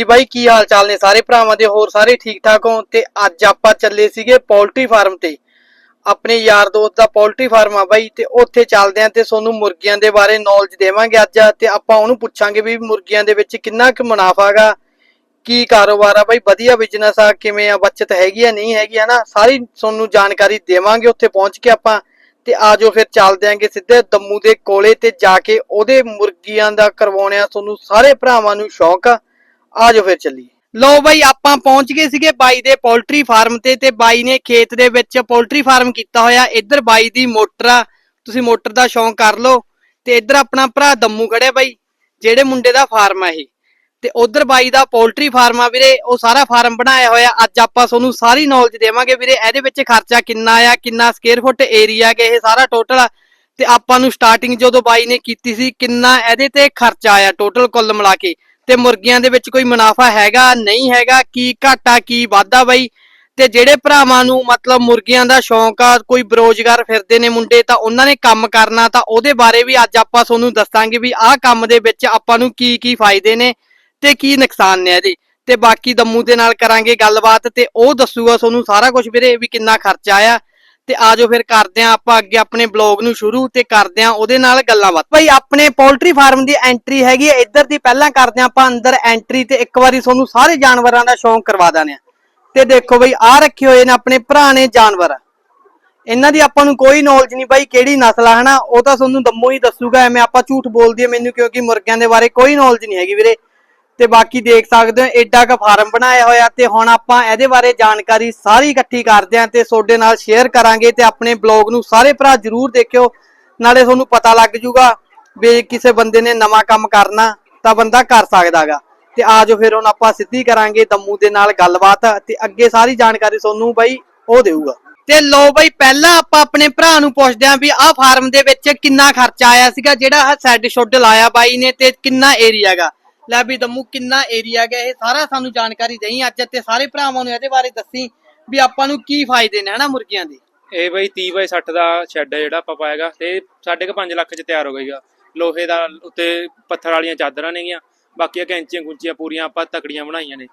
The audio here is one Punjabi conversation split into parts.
ਜੀ ਬਾਈ ਕੀ ਹਾਲ ਚਾਲ ਨੇ? ਸਾਰੇ ਭਰਾਵਾਂ ਦੇ ਹੋਰ ਸਾਰੇ ਠੀਕ ਠਾਕ ਹੋ ਤੇ ਅੱਜ ਆਪਾਂ ਚੱਲੇ ਸੀਗੇ ਪੋਲਟਰੀ ਫਾਰਮ ਤੇ। ਆਪਣੇ ਯਾਰ ਦੋਸਤ ਦਾ ਪੋਲਟਰੀ ਫਾਰਮ ਆ ਬਾਈ, ਤੇ ਉੱਥੇ ਚੱਲਦੇ ਆਂ ਤੇ ਤੁਹਾਨੂੰ ਮੁਰਗੀਆਂ ਦੇ ਬਾਰੇ ਨੌਲੇਜ ਦੇਵਾਂਗੇ ਅੱਜ। ਤੇ ਆਪਾਂ ਉਹਨੂੰ ਪੁੱਛਾਂਗੇ ਵੀ ਮੁਰਗੀਆਂ ਦੇ ਵਿੱਚ ਕਿੰਨਾ ਕੁ ਮੁਨਾਫਾ ਹੈਗਾ? ਕੀ ਕਾਰੋਬਾਰ ਆ ਬਾਈ? ਵਧੀਆ ਬਿਜ਼ਨਸ ਆ, ਕਿਵੇਂ ਆ? ਬਚਤ ਹੈਗੀ ਆ, ਨਹੀਂ ਹੈਗੀ ਆ ਸਾਰੀ ਤੁਹਾਨੂੰ ਜਾਣਕਾਰੀ ਦੇਵਾਂਗੇ ਉੱਥੇ ਪਹੁੰਚ ਕੇ ਆਪਾਂ। ਤੇ ਆਜੋ ਫਿਰ ਚੱਲਦੇ ਆਂਗੇ ਸਿੱਧੇ ਦੰਮੂ ਦੇ ਕੋਲੇ ਤੇ ਜਾ ਕੇ ਉਹਦੇ ਮੁਰਗੀਆਂ ਦਾ ਕਰਵਾਉਣਿਆ ਤੁਹਾਨੂੰ ਸਾਰੇ ਭਰਾਵਾਂ ਨੂੰ ਸ਼ੌਕ ਆ। ਆ ਜਾਓ ਫਿਰ ਚੱਲੀਏ। ਲੋ ਬਾਈ, ਆਪਾਂ ਪਹੁੰਚ ਗਏ ਸੀਗੇ ਬਾਈ ਦੇ ਪੋਲਟਰੀ ਫਾਰਮ ਤੇ ਤੇ ਬਾਈ ਨੇ ਖੇਤ ਦੇ ਵਿੱਚ ਪੋਲਟਰੀ ਫਾਰਮ ਕੀਤਾ ਹੋਇਆ। ਇੱਧਰ ਬਾਈ ਦੀ ਮੋਟਰ ਆ, ਤੁਸੀਂ ਮੋਟਰ ਦਾ ਸ਼ੌਂਕ ਕਰ ਲਓ। ਤੇ ਇੱਧਰ ਆਪਣਾ ਭਰਾ ਦੰਮੂ ਖੜਿਆ ਬਾਈ, ਜਿਹੜੇ ਮੁੰਡੇ ਦਾ ਫਾਰਮ ਆ ਇਹ। ਤੇ ਉਧਰ ਬਾਈ ਦਾ ਪੋਲਟਰੀ ਫਾਰਮ ਆ ਵੀਰੇ, ਉਹ ਸਾਰਾ ਫਾਰਮ ਬਣਾਇਆ ਹੋਇਆ। ਅੱਜ ਆਪਾਂ ਤੁਹਾਨੂੰ ਸਾਰੀ ਨੌਲੇਜ ਦੇਵਾਂਗੇ ਵੀਰੇ, ਇਹਦੇ ਵਿੱਚ ਖਰਚਾ ਕਿੰਨਾ ਆ, ਕਿੰਨਾ ਸਕੁਅਰ ਫੁੱਟ ਏਰੀਆ ਕਿ ਇਹ ਸਾਰਾ ਟੋਟਲ ਤੇ ਆਪਾਂ ਨੂੰ ਸਟਾਰਟਿੰਗ ਜਦੋਂ ਬਾਈ ਨੇ ਕੀਤੀ ਸੀ, ਕਿੰਨਾ ਇਹਦੇ ਤੇ ਖਰਚਾ ਆਇਆ ਟੋਟਲ ਕੁੱਲ ਮਿਲਾ ਕੇ। ਤੇ ਮੁਰਗੀਆਂ ਦੇ ਵਿੱਚ ਕੋਈ ਮੁਨਾਫਾ ਹੈਗਾ, ਨਹੀਂ ਹੈਗਾ, ਕੀ ਘਾਟਾ, ਕੀ ਵਾਧਾ ਬਾਈ? ਤੇ ਜਿਹੜੇ ਭਰਾਵਾਂ ਨੂੰ ਮਤਲਬ ਮੁਰਗੀਆਂ ਦਾ ਸ਼ੌਂਕ ਆ, ਕੋਈ ਬੇਰੋਜ਼ਗਾਰ ਫਿਰਦੇ ਨੇ ਮੁੰਡੇ, ਤਾਂ ਉਹਨਾਂ ਨੇ ਕੰਮ ਕਰਨਾ, ਤਾਂ ਉਹਦੇ ਬਾਰੇ ਵੀ ਅੱਜ ਆਪਾਂ ਤੁਹਾਨੂੰ ਦੱਸਾਂਗੇ ਵੀ ਆਹ ਕੰਮ ਦੇ ਵਿੱਚ ਆਪਾਂ ਨੂੰ ਕੀ ਕੀ ਫਾਇਦੇ ਨੇ ਤੇ ਕੀ ਨੁਕਸਾਨ ਨੇ ਇਹਦੇ। ਤੇ ਬਾਕੀ ਦਮੂ ਦੇ ਨਾਲ ਕਰਾਂਗੇ ਗੱਲਬਾਤ ਤੇ ਉਹ ਦੱਸੂਗਾ ਤੁਹਾਨੂੰ ਸਾਰਾ ਕੁਝ ਵੀਰੇ ਵੀ ਕਿੰਨਾ ਖਰਚਾ ਆਇਆ। ਤੇ ਆਜੋ ਫਿਰ ਕਰਦੇ ਆਂ ਆਪਾਂ ਅੱਗੇ ਆਪਣੇ ਬਲੌਗ ਨੂੰ ਸ਼ੁਰੂ ਤੇ ਕਰਦੇ ਆਂ ਉਹਦੇ ਨਾਲ ਗੱਲਾਂ ਬਾਤ। ਭਾਈ ਆਪਣੇ ਪੋਲਟਰੀ ਫਾਰਮ ਦੀ ਐਂਟਰੀ ਹੈਗੀ ਹੈ, ਇੱਧਰ ਦੀ ਪਹਿਲਾਂ ਕਰਦੇ ਆਂ ਆਪਾਂ ਅੰਦਰ ਐਂਟਰੀ ਤੇ ਇੱਕ ਵਾਰੀ ਤੁਹਾਨੂੰ ਸਾਰੇ ਜਾਨਵਰਾਂ ਦਾ ਸ਼ੌਂਕ ਕਰਵਾ ਦਾਂ ਤੇ ਦੇਖੋ ਬਈ ਆ ਰੱਖੇ ਹੋਏ ਨੇ ਆਪਣੇ ਪੁਰਾਣੇ ਜਾਨਵਰ। ਇਹਨਾਂ ਦੀ ਆਪਾਂ ਨੂੰ ਕੋਈ ਨੌਲੇਜ ਨਹੀਂ ਬਾਈ ਕਿਹੜੀ ਨਸਲ ਆ, ਹਨਾ? ਉਹ ਤਾਂ ਤੁਹਾਨੂੰ ਦੰਮੋ ਹੀ ਦੱਸੂਗਾ, ਐਵੇਂ ਆਪਾਂ ਝੂਠ ਬੋਲਦੀ ਮੈਨੂੰ ਕਿਉਂਕਿ ਮੁਰਗਿਆਂ ਦੇ ਬਾਰੇ ਕੋਈ ਨੌਲੇਜ ਨਹੀਂ ਹੈਗੀ ਵੀਰੇ। ਤੇ ਬਾਕੀ ਦੇਖ ਸਕਦੇ ਹੋ ਐਡਾ ਕ ਫਾਰਮ ਬਣਾਇਆ ਹੋਇਆ ਤੇ ਹੁਣ ਆਪਾਂ ਇਹਦੇ ਬਾਰੇ ਜਾਣਕਾਰੀ ਸਾਰੀ ਇਕੱਠੀ ਕਰਦੇ ਆਂ ਤੇ ਤੁਹਾਡੇ ਨਾਲ ਸ਼ੇਅਰ ਕਰਾਂਗੇ ਤੇ ਆਪਣੇ ਬਲੌਗ ਨੂੰ ਸਾਰੇ ਭਰਾ ਜਰੂਰ ਦੇਖਿਓ, ਨਾਲੇ ਤੁਹਾਨੂੰ ਪਤਾ ਲੱਗ ਜੂਗਾ ਵੀ ਕਿਸੇ ਬੰਦੇ ਨੇ ਨਵਾਂ ਕੰਮ ਕਰਨਾ ਤਾਂ ਬੰਦਾ ਕਰ ਸਕਦਾਗਾ ਤੇ ਆਜੋ ਫਿਰ ਹੁਣ ਆਪਾਂ ਸਿੱਧੀ ਕਰਾਂਗੇ ਦਮੂ ਦੇ ਨਾਲ ਗੱਲਬਾਤ ਤੇ ਅੱਗੇ ਸਾਰੀ ਜਾਣਕਾਰੀ ਤੁਹਾਨੂੰ ਬਾਈ ਉਹ ਦੇਊਗਾ। ਤੇ ਲੋ ਬਾਈ, ਪਹਿਲਾਂ ਆਪਾਂ ਆਪਣੇ ਭਰਾ ਨੂੰ ਪੁੱਛਦੇ ਆਂ ਵੀ ਆਹ ਫਾਰਮ ਦੇ ਵਿੱਚ ਕਿੰਨਾ ਖਰਚਾ ਆਇਆ ਸੀਗਾ, ਜਿਹੜਾ ਸੈੱਡ ਸ਼ੁੱਡ ਲਾਇਆ ਬਾਈ ਨੇ ਤੇ ਕਿੰਨਾ ਏਰੀਆ ਗਾ ਲੈ ਵੀ ਦਮੂ ਕਿੰਨਾ ਏਰੀਆ ਗਾ ਇਹ ਸਾਰਾ ਸਾਨੂੰ ਜਾਣਕਾਰੀ ਦੇਈ, ਅੱਜ ਤੇ ਸਾਰੇ ਭਰਾਵਾਂ ਨੂੰ ਇਹਦੇ ਬਾਰੇ ਦੱਸੀ ਵੀ ਆਪਾਂ ਨੂੰ ਕੀ ਫਾਇਦੇ ਨੇ, ਹਨਾ, ਮੁਰਗੀਆਂ ਦੇ। ਇਹ ਬਈ 30 ਬਾਈ 60 ਦਾ ਸ਼ੈੱਡ ਹੈ ਜਿਹੜਾ ਆਪਾਂ ਪਾਏਗਾ ਤੇ 5.5 ਲੱਖ ਚ ਤਿਆਰ ਹੋ ਗਈਗਾ। ਲੋਹੇ ਦਾ ਉੱਤੇ ਪੱਥਰ ਵਾਲੀਆਂ ਚਾਦਰਾਂ ਨੇਗੀਆਂ ਬਾਕੀ ਕੈਂਚੀਆਂ ਕੁੰਚੀਆਂ ਪੂਰੀਆਂ ਆਪਾਂ ਤਕੜੀਆਂ ਬਣਾਈਆਂ ਨੇ।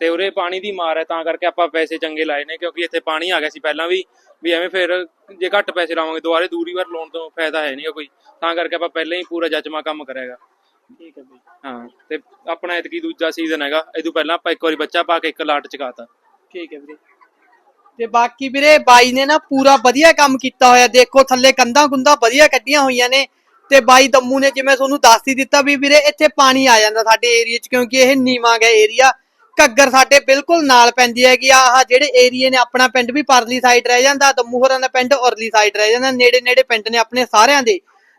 ਤੇ ਉਰੇ ਪਾਣੀ ਦੀ ਮਾਰ ਹੈ, ਤਾਂ ਕਰਕੇ ਆਪਾਂ ਪੈਸੇ ਚੰਗੇ ਲਾਏ ਨੇ, ਕਿਉਂਕਿ ਇੱਥੇ ਪਾਣੀ ਆ ਗਿਆ ਸੀ ਪਹਿਲਾਂ ਵੀ ਵੀ ਐਵੇਂ ਫਿਰ ਜੇ ਘੱਟ ਪੈਸੇ ਲਾਵਾਂਗੇ, ਦੁਬਾਰੇ ਦੂਰੀ ਵਾਰ ਲਾਉਣ ਤੋਂ ਫਾਇਦਾ ਹੈ ਨਹੀਂ ਕੋਈ। ਤਾਂ ਕਰਕੇ ਆਪਾਂ ਪਹਿਲਾਂ ਹੀ ਪੂਰਾ ਜੱਜਮਾ ਕੰਮ ਕਰਿਆਗਾ। ਠੀਕ ਹੈ ਬਈ। ਹਾਂ ਤੇ ਆਪਣਾ ਇਤਕੀ ਦੂਜਾ ਸੀਜ਼ਨ ਹੈਗਾ ਤੋਂ ਪਹਿਲਾਂ ਆਪਾਂ ਇੱਕ ਵਾਰੀ ਬੱਚਾ ਪਾ ਕੇ ਇੱਕ ਲਾਟ ਚਕਾਤਾ ਠੀਕ ਹੈ ਵੀਰੇ। ਤੇ ਬਾਕੀ ਵੀਰੇ ਬਾਈ ਨੇ ਨਾ ਪੂਰਾ ਵਧੀਆ ਕੰਮ ਕੀਤਾ ਹੋਇਆ ਦੇਖੋ ਥੱਲੇ ਕੰਧਾਂ ਕੁੰਧਾਂ ਵਧੀਆ ਕੱਢੀਆਂ ਹੋਈਆਂ ਨੇ। ਤੇ ਬਾਈ ਦੰਮੂ ਨੇ ਜਿਵੇਂ ਤੁਹਾਨੂੰ ਦੱਸ ਹੀ ਦਿੱਤਾ ਵੀ ਵੀਰੇ ਇੱਥੇ ਪਾਣੀ ਆ ਜਾਂਦਾ ਸਾਡੇ ਏਰੀਆ 'ਚ ਕਿਉਂਕਿ ਇਹ ਨੀਵਾਂ ਗਿਆ ਏਰੀਆ ਘੱਗਰ ਸਾਡੇ ਬਿਲਕੁਲ ਨਾਲ ਪੈਂਦੀ ਹੈਗੀ ਆਹ ਜਿਹੜੇ ਏਰੀਏ ਨੇ ਆਪਣਾ ਪਿੰਡ ਵੀ ਪਰਲੀ ਸਾਈਡ ਰਹਿ ਜਾਂਦਾ ਦੰਮੂ ਹੋਰਾਂ ਦਾ ਪਿੰਡ ਉਰਲੀ ਸਾਈਡ ਰਹਿ ਜਾਂਦਾ ਨੇੜੇ ਨੇੜੇ ਪਿੰਡ ਨੇ ਆਪਣੇ ਸਾਰਿਆਂ ਦੇ।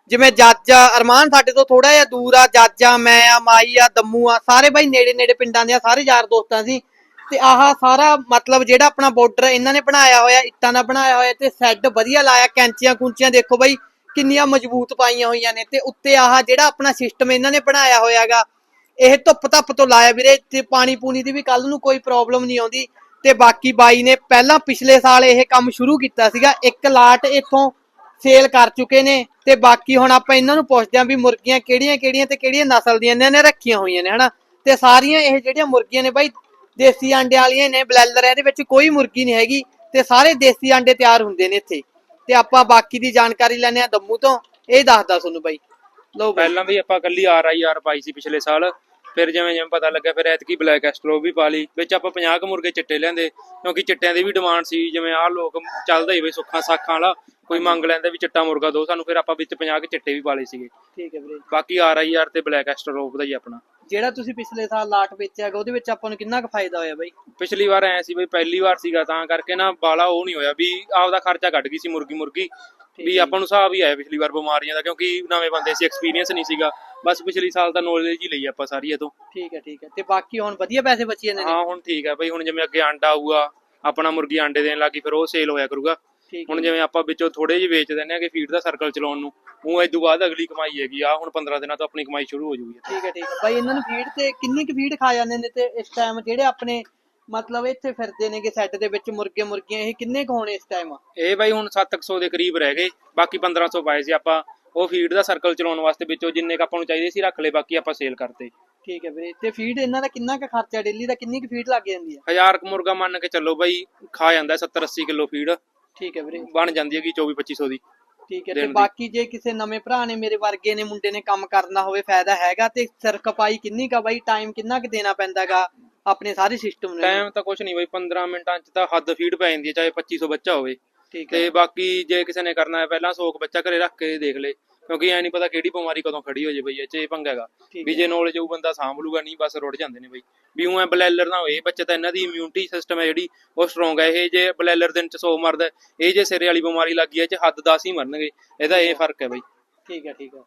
ਜਿਵੇਂ ਜੱਜ ਅਰਮਾਨ ਸਾਡੇ ਤੋਂ ਥੋੜਾ ਜਿਹਾ ਦੂਰ ਆ, ਜੱਜ ਆ, ਮੈਂ ਆ, ਮਾਈ ਆ, ਦੰਮੂ ਆ, ਸਾਰੇ ਬਾਈ ਨੇੜੇ ਨੇੜੇ ਪਿੰਡਾਂ ਦੇ ਆ, ਸਾਰੇ ਯਾਰ ਦੋਸਤਾਂ ਸੀ। ਤੇ ਆਹ ਸਾਰਾ ਮਤਲਬ ਜਿਹੜਾ ਆਪਣਾ ਬਾਰਡਰ ਇਹਨਾਂ ਨੇ ਬਣਾਇਆ ਹੋਇਆ, ਇੱਟਾਂ ਦਾ ਬਣਾਇਆ ਹੋਇਆ, ਤੇ ਸੈੱਡ ਵਧੀਆ ਲਾਇਆ, ਕੈਂਚੀਆਂ ਕੁੰਚੀਆਂ ਦੇਖੋ ਬਾਈ, ਕਿੰਨੀਆਂ ਮਜ਼ਬੂਤ ਪਾਈਆਂ ਹੋਈਆਂ ਨੇ। ਤੇ ਉੱਤੇ ਆਹ ਜਿਹੜਾ ਆਪਣਾ ਸਿਸਟਮ ਇਹਨਾਂ ਨੇ ਬਣਾਇਆ ਹੋਇਆਗਾ ਇਹ ਧੁੱਪ ਧੱਪ ਤੋਂ ਲਾਇਆ ਵੀਰੇ, ਤੇ ਪਾਣੀ ਪੂਣੀ ਦੀ ਵੀ ਕੱਲ ਨੂੰ ਕੋਈ ਪ੍ਰੋਬਲਮ ਨਹੀਂ ਆਉਂਦੀ। ਤੇ ਬਾਕੀ ਬਾਈ ਨੇ ਪਹਿਲਾਂ ਪਿਛਲੇ ਸਾਲ ਇਹ ਕੰਮ ਸ਼ੁਰੂ ਕੀਤਾ ਸੀਗਾ, ਇੱਕ ਲਾਟ ਇੱਥੋਂ ਸੇਲ ਕਰ ਚੁੱਕੇ ਨੇ ਤੇ ਬਾਕੀ ਹੁਣ ਆਪਾਂ ਇਹਨਾਂ ਨੂੰ ਪੁੱਛਦੇ ਆਂ ਵੀ ਮੁਰਗੀਆਂ ਕਿਹੜੀਆਂ ਕਿਹੜੀਆਂ ਤੇ ਕਿਹੜੀਆਂ ਨਸਲ ਦੀਆਂ ਇਹਨਾਂ ਨੇ ਰੱਖੀਆਂ ਹੋਈਆਂ ਨੇ, ਹਨਾ? ਤੇ ਸਾਰੀਆਂ ਇਹ ਜਿਹੜੀਆਂ ਮੁਰਗੀਆਂ ਨੇ ਬਾਈ, ਦੇਸੀ ਆਂਡੇ ਵਾਲੀਆਂ ਨੇ ਬਲੈਲਰ ਇਹਦੇ ਵਿੱਚ ਕੋਈ ਮੁਰਗੀ ਨਹੀਂ ਹੈਗੀ ਤੇ ਸਾਰੇ ਦੇਸੀ ਆਂਡੇ ਤਿਆਰ ਹੁੰਦੇ ਨੇ ਇੱਥੇ। ਤੇ ਆਪਾਂ ਬਾਕੀ ਦੀ ਜਾਣਕਾਰੀ ਲੈਣੇ ਆ ਦੰਮੂ ਤੋਂ, ਇਹ ਦੱਸਦਾ ਤੁਹਾਨੂੰ ਬਾਈ। ਲਓ ਬਾਈ। ਪਹਿਲਾਂ ਵੀ ਆਪਾਂ ਕੱਲੀ ਆਰ ਆਈ ਆਰ ਪਾਈ ਸੀ ਪਿਛਲੇ ਸਾਲ। ਫਿਰ ਜਿਵੇਂ ਜਿਵੇਂ ਪਤਾ ਲੱਗਿਆ ਫਿਰ ਐਤਕੀ ਬਲੈਕ ਐਸਟਰੋ ਵੀ ਪਾ ਲਈ ਵਿੱਚ ਆਪਾਂ 50 ਕੁ ਮੁਰਗੇ ਚਿੱਟੇ ਲਿਆਂਦੇ ਕਿਉਂਕਿ ਚਿੱਟਿਆਂ ਦੀ ਵੀ ਡਿਮਾਂਡ ਸੀ ਜਿਵੇਂ ਆਹ ਲੋਕ ਚੱਲਦਾ ਹੀ ਬਈ ਸੁੱਖਾਂ ਸਾਖਾਂ ਵਾਲਾ ਕੋਈ ਮੰਗ ਲੈਂਦਾ ਵੀ ਚਿੱਟਾ ਮੁਰਗਾ ਦੋ ਸਾਨੂੰ ਫਿਰ ਆਪਾਂ ਵਿੱਚ 50 ਕੁ ਚਿੱਟੇ ਵੀ ਪਾ ਲਏ ਸੀਗੇ। ਠੀਕ ਹੈ ਵੀਰੇ ਬਾਕੀ ਆਰ ਆਈ ਆਰ ਤੇ ਬਲੈਕ ਐਸਟਰੋ ਦਾ ਹੀ ਆਪਣਾ। ਜਿਹੜਾ ਤੁਸੀਂ ਪਿਛਲੇ ਸਾਲ ਲਾਟ ਵੇਚਿਆ ਉਹਦੇ ਵਿੱਚ ਆਪਾਂ ਨੂੰ ਕਿੰਨਾ ਕੁ ਫਾਇਦਾ ਹੋਇਆ ਬਾਈ? ਪਿਛਲੀ ਵਾਰ ਐ ਸੀ ਬਈ ਪਹਿਲੀ ਵਾਰ ਸੀਗਾ ਤਾਂ ਕਰਕੇ ਨਾ ਬਾਲਾ ਉਹ ਨਹੀਂ ਹੋਇਆ ਵੀ ਆਪਦਾ ਖਰਚਾ ਕੱਢ ਗਈ ਸੀ ਮੁਰਗੀ ਮੁਰਗੀ ਵੀ ਆਪਾਂ ਨੂੰ ਹਿਸਾਬ ਹੀ ਆਇਆ ਪਿਛਲੀ ਵਾਰ ਬਿਮਾਰੀਆਂ ਦਾ ਕਿਉਂਕਿ ਨਵੇਂ ਬੰਦੇ ਸੀ ਐਕਸਪੀਰੀਅੰਸ ਨਹੀਂ ਸੀਗਾ। ਬਸ ਪਿਛਲੀ ਸਾਲ ਤਾਂ ਨੌਲੇਜ ਹੀ ਲਈ ਆਪਾਂ ਸਾਰੀ ਇਹ ਤੋਂ। ਠੀਕ ਹੈ ਠੀਕ ਹੈ। ਤੇ ਬਾਕੀ ਹੁਣ ਵਧੀਆ ਪੈਸੇ ਬਚੀ ਜਾਂਦੇ ਨੇ? ਹਾਂ ਹੁਣ ਠੀਕ ਹੈ। ਬਈ ਹੁਣ ਜਿਵੇਂ ਅੱਗੇ ਆਂਡਾ ਆਊਗਾ ਆਪਣਾ ਮੁਰਗੀ ਆਂਡੇ ਦੇਣ ਲੱਗੀ ਫਿਰ ਉਹ ਸੇਲ ਹੋਇਆ ਕਰੂਗਾ। ਹੁਣ ਜਿਵੇਂ ਆਪਾਂ ਵਿੱਚੋਂ ਥੋੜੇ ਜਿਹੇ ਵੇਚ ਦਿੰਦੇ ਆ ਕਿ ਫੀਡ ਦਾ ਸਰਕਲ ਚਲਾਉਣ ਨੂੰ ਉਹ ਤੋਂ ਬਾਅਦ ਅਗਲੀ ਕਮਾਈ ਹੈਗੀ ਆ। ਹੁਣ 15 ਦਿਨਾਂ ਤੋਂ ਆਪਣੀ ਕਮਾਈ ਸ਼ੁਰੂ ਹੋ ਜੂਗੀ। ਠੀਕ ਹੈ ਠੀਕ ਹੈ। ਬਾਈ ਇਹਨਾਂ ਨੂੰ ਫੀਡ ਤੇ ਕਿੰਨੀ ਕੁ ਫੀਡ ਖਾ ਜਾਂਦੇ ਨੇ ਤੇ ਇਸ ਟਾਈਮ ਜਿਹੜੇ ਆਪਣੇ ਮਤਲਬ ਇੱਥੇ ਫਿਰਦੇ ਨੇਗੇ ਸੈੱਟ ਦੇ ਵਿੱਚ ਮੁਰਗੇ ਮੁਰਗੀਆਂ ਇਹ ਕਿੰਨੇ ਕੁ ਹੋਣੇ ਇਸ ਟਾਈਮ ਇਹ ਬਾਈ ਹੁਣ 700 ਦੇ ਕਰੀਬ ਰਹਿ ਗਏ ਬਾਕੀ 1500 ਪਾਏ ਸੀ ਆਪਾਂ। ਉਹ ਫੀਡ ਦਾ ਸਰਕਲ ਚਲਾਉਣ ਵਾਸਤੇ ਵਿੱਚੋਂ ਜਿੰਨੇ ਕ ਆਪਾਂ ਨੂੰ ਚਾਹੀਦੇ ਸੀ ਰੱਖ ਲਏ ਬਾਕੀ ਆਪਾਂ ਸੇਲ ਕਰਤੇ। ਠੀਕ ਹੈ ਵੀਰੇ ਤੇ ਫੀਡ ਇਹਨਾਂ ਦਾ ਕਿੰਨਾ ਕੁ ਖਰਚਾ ਡੇਲੀ ਦਾ ਕਿੰਨੀ ਕੁ ਫੀਡ ਲੱਗ ਜਾਂਦੀ ਹੈ? ਹਜ਼ਾਰ ਕੁ ਮੁਰਗਾ ਮੰਨ ਕੇ ਚੱਲੋ ਬਾਈ ਖਾ ਜਾਂਦਾ 70 80 ਕਿਲੋ ਫੀਡ ਠੀਕ ਹੈ ਵੀਰੇ। ਬਣ ਜਾਂਦੀ ਹੈਗੀ 24 2500 ਦੀ ਠੀਕ ਹੈ ਤੇ। ਬਾਕੀ ਜੇ ਕਿਸੇ ਨਵੇਂ ਭਰਾ ਨੇ ਮੇਰੇ ਵਰਗੇ ਨੇ ਮੁੰਡੇ ਨੇ ਕੰਮ ਕਰਨਾ ਹੋਵੇ ਫਾਇਦਾ ਹੈਗਾ ਤੇ ਸਿਰ ਖਪਾਈ ਕਿੰਨੀ ਕਾ ਬਾਈ? ਟਾਈਮ ਕਿੰਨਾ ਕੁ ਦੇਣਾ ਪੈਂਦਾਗਾ? ਆਪਣੇ ਸਾਰੇ ਸਿਸਟਮ ਨੂੰ। ਟਾਈਮ ਤਾਂ ਕੁਛ ਨਹੀਂ ਬਾਈ 15 ਮਿੰਟਾਂ ਚ ਤਾਂ ਹੱਦ ਫੀਡ ਪੈ ਜਾਂਦੀ ਹੈ ਚਾਹੇ 2500 ਬੱਚਾ ਹੋਵੇ। ਠੀਕ ਹੈ। ਤੇ ਬਾਕੀ ਜੇ ਕਿਸੇ ਨੇ ਕਰਨਾ ਹੈ ਪਹਿਲਾਂ ਸੋਕ ਬੱਚਾ ਘਰੇ ਰੱਖ ਕੇ ਦੇਖ ਲੇ। ਕਿਉਂਕਿ ਐ ਨਹੀਂ ਪਤਾ ਕਿਹੜੀ ਬਿਮਾਰੀ ਕਦੋਂ ਖੜੀ ਹੋ ਜੇ ਬਈ ਇਹ ਚ ਇਹ ਪੰਗਾ ਹੈਗਾ। ਠੀਕ ਵੀ ਜੇ ਨੌਲੇਜ ਉਹ ਬੰਦਾ ਸਾਂਭ ਲੂਗਾ ਨਹੀਂ ਬਸ ਰੁੜ ਜਾਂਦੇ ਨੇ ਬਈ। ਵੀ ਉਹ ਐ ਬਲੈਲਰ ਨਾ ਹੋਏ ਬੱਚੇ ਤਾਂ ਇਹਨਾਂ ਦੀ ਇਮਿਊਨਿਟੀ ਸਿਸਟਮ ਹੈ ਜਿਹੜੀ ਉਹ ਸਟਰੋਂਗ ਹੈ। ਇਹ ਜੇ ਬਲੈਲਰ ਦਿਨ ਚ 100 ਮਰਦਾ ਇਹ ਜੇ ਸਿਰੇ ਵਾਲੀ ਬਿਮਾਰੀ ਲੱਗੀ ਹੈ ਚ ਹੱਦ 10 ਹੀ ਮਰਨਗੇ। ਇਹਦਾ ਇਹ ਫ਼ਰਕ ਹੈ ਬਈ। ਠੀਕ ਹੈ ਠੀਕ ਹੈ।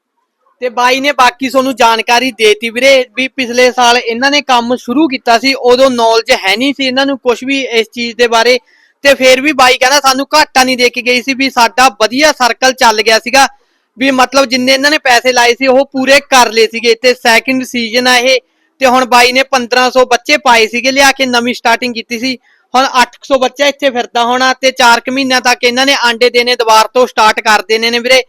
ਤੇ ਬਾਈ ਨੇ ਬਾਕੀ ਤੁਹਾਨੂੰ ਜਾਣਕਾਰੀ ਦੇਤੀ ਵੀਰੇ ਵੀ ਪਿਛਲੇ ਸਾਲ ਇਹਨਾਂ ਨੇ ਕੰਮ ਸ਼ੁਰੂ ਕੀਤਾ ਸੀ, ਉਦੋਂ ਨੌਲੇਜ ਹੈ ਨਹੀਂ ਸੀ ਇਹਨਾਂ ਨੂੰ ਕੁਝ ਵੀ ਇਸ ਚੀਜ਼ ਦੇ ਬਾਰੇ। ਤੇ ਫਿਰ ਵੀ ਬਾਈ ਕਹਿੰਦਾ ਸਾਨੂੰ ਘਾਟਾ ਨਹੀਂ ਦੇ ਕੇ ਗਈ ਸੀ ਵੀ ਸਾਡਾ ਵਧੀਆ ਸਰਕਲ ਚੱਲ ਗਿਆ ਸੀਗਾ, ਵੀ ਮਤਲਬ ਜਿੰਨੇ ਇਹਨਾਂ ਨੇ ਪੈਸੇ ਲਾਏ ਸੀ ਉਹ ਪੂਰੇ ਕਰ ਲਏ ਸੀਗੇ। ਤੇ ਸੈਕਿੰਡ ਸੀਜ਼ਨ ਆ ਇਹ, ਤੇ ਹੁਣ ਬਾਈ ਨੇ 1500 ਬੱਚੇ ਪਾਏ ਸੀਗੇ, ਲਿਆ ਕੇ ਨਵੀਂ ਸਟਾਰਟਿੰਗ ਕੀਤੀ ਸੀ। ਹੁਣ 800 ਬੱਚਾ ਇੱਥੇ ਫਿਰਦਾ ਹੋਣਾ ਤੇ 4 ਕੁ ਮਹੀਨਿਆਂ ਤੱਕ ਇਹਨਾਂ ਨੇ ਆਂਡੇ ਦੇਣੇ, ਦੁਬਾਰ ਤੋਂ ਸਟਾਰਟ ਕਰ ਦੇਣੇ ਨੇ ਵੀਰੇ।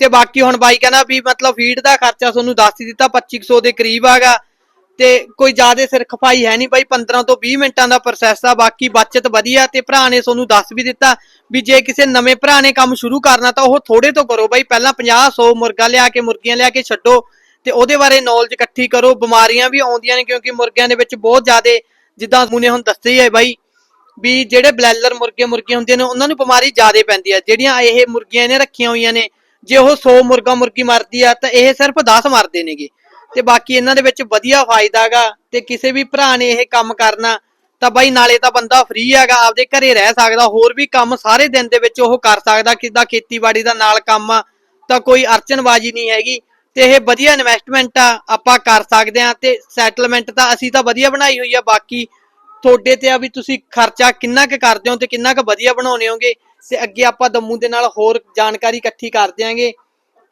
ਤੇ ਬਾਕੀ ਹੁਣ ਬਾਈ ਕਹਿੰਦਾ ਵੀ ਮਤਲਬ ਫੀਡ ਦਾ ਖਰਚਾ ਤੁਹਾਨੂੰ ਦੱਸ ਹੀ ਦਿੱਤਾ 2500 ਦੇ ਕਰੀਬ ਆਗਾ। ਤੇ ਕੋਈ ਜ਼ਿਆਦਾ ਸਿਰ ਖਪਾਈ ਹੈ ਨਹੀਂ ਬਾਈ 15 ਤੋਂ 20 ਮਿੰਟਾਂ ਦਾ ਪ੍ਰੋਸੈਸ ਆ, ਬਾਕੀ ਬਚਤ ਵਧੀਆ ਤੇ ਭਰਾ ਨੇ ਤੁਹਾਨੂੰ ਦੱਸ ਵੀ ਦਿੱਤਾ ਵੀ ਜੇ ਕਿਸੇ ਨਵੇਂ ਭਰਾ ਨੇ ਕੰਮ ਸ਼ੁਰੂ ਕਰਨਾ ਤਾਂ ਉਹ ਥੋੜੇ ਤੋਂ ਕਰੋ ਬਾਈ, ਪਹਿਲਾਂ 50 100 ਮੁਰਗਾ ਲਿਆ ਕੇ, ਮੁਰਗੀਆਂ ਲਿਆ ਕੇ ਛੱਡੋ ਤੇ ਉਹਦੇ ਬਾਰੇ ਨੌਲੇਜ ਇਕੱਠੀ ਕਰੋ, ਬਿਮਾਰੀਆਂ ਵੀ ਆਉਂਦੀਆਂ ਨੇ ਕਿਉਂਕਿ ਮੁਰਗਿਆਂ ਦੇ ਵਿੱਚ ਬਹੁਤ ਜ਼ਿਆਦਾ, ਜਿੱਦਾਂ ਮੂਨੇ ਹੁਣ ਦੱਸਿਆ ਹੀ ਹੈ ਬਾਈ ਵੀ ਜਿਹੜੇ ਬਲੈਲਰ ਮੁਰਗੇ ਮੁਰਗੇ ਹੁੰਦੇ ਨੇ, ਉਹਨਾਂ ਨੂੰ ਬਿਮਾਰੀ ਜ਼ਿਆਦਾ ਪੈਂਦੀ ਹੈ, ਜਿਹੜੀਆਂ ਇਹ ਮੁਰਗੀਆਂ ਇਹਨੇ ਰੱਖੀਆਂ ਹੋਈਆਂ ਨੇ ਜੇ ਉਹ 100 ਮੁਰਗਾ ਮੁਰਗੀ ਮਰਦੀ ਆ, ਤਾਂ ਇਹ ਸਿਰਫ 10 ਮਰਦੇ ਨੇਗੇ। ਤੇ ਬਾਕੀ ਇਹਨਾਂ ਦੇ ਵਿੱਚ ਵਧੀਆ ਫਾਇਦਾ ਹੈਗਾ ਤੇ ਕਿਸੇ ਵੀ ਭਰਾ ਨੇ ਇਹ ਕੰਮ ਕਰਨਾ, ਤਾਂ ਬਾਈ ਨਾਲੇ ਤਾਂ ਬੰਦਾ ਫ੍ਰੀ ਹੈਗਾ, ਆਪਦੇ ਘਰੇ ਰਹਿ ਸਕਦਾ, ਹੋਰ ਵੀ ਕੰਮ ਸਾਰੇ ਦਿਨ ਦੇ ਵਿੱਚ ਉਹ ਕਰ ਸਕਦਾ, ਕਿਦਾਂ ਖੇਤੀਬਾੜੀ ਦਾ ਨਾਲ ਕੰਮ ਆ, ਤਾਂ ਕੋਈ ਅੜਚਨਬਾਜ਼ੀ ਨਹੀਂ ਹੈਗੀ। ਤੇ ਇਹ ਵਧੀਆ ਇਨਵੈਸਟਮੈਂਟ ਆ, ਆਪਾਂ ਕਰ ਸਕਦੇ ਆ, ਤੇ ਸੈਟਲਮੈਂਟ ਤਾਂ ਅਸੀਂ ਤਾਂ ਵਧੀਆ ਬਣਾਈ ਹੋਈ ਆ, ਬਾਕੀ ਤੁਹਾਡੇ ਤੇ ਆ ਵੀ ਤੁਸੀਂ ਖਰਚਾ ਕਿੰਨਾ ਕੁ ਕਰਦੇ ਹੋ ਤੇ ਕਿੰਨਾ ਕੁ ਵਧੀਆ ਬਣਾਉਣੇ ਹੋਗੇ ਤੇ ਅੱਗੇ ਆਪਾਂ ਦਮੂ ਦੇ ਨਾਲ ਹੋਰ ਜਾਣਕਾਰੀ ਇਕੱਠੀ ਕਰ ਦਿਆਂਗੇ